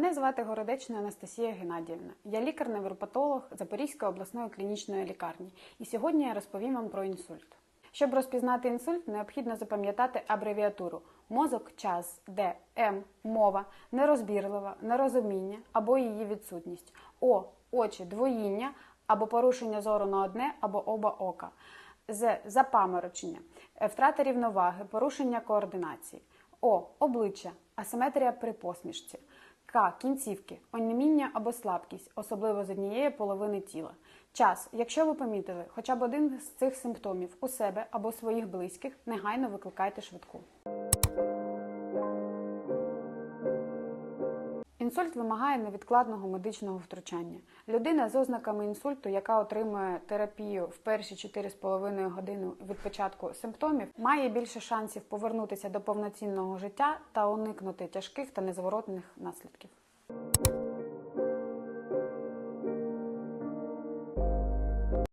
Мене звати Городечна Анастасія Геннадіївна. Я лікар-невропатолог Запорізької обласної клінічної лікарні. І сьогодні я розповім вам про інсульт. Щоб розпізнати інсульт, необхідно запам'ятати абревіатуру мозок, час, де М мова, нерозбірлива, нерозуміння або її відсутність, О очі, двоїння або порушення зору на одне або оба ока, З запаморочення, е, втрата рівноваги, порушення координації, О обличчя, асиметрія при посмішці. К. Кінцівки, оніміння або слабкість, особливо з однієї половини тіла. Час. Якщо ви помітили хоча б один з цих симптомів у себе або своїх близьких, негайно викликайте швидку. Інсульт вимагає невідкладного медичного втручання. Людина з ознаками інсульту, яка отримує терапію в перші 4,5 години від початку симптомів, має більше шансів повернутися до повноцінного життя та уникнути тяжких та незворотних наслідків.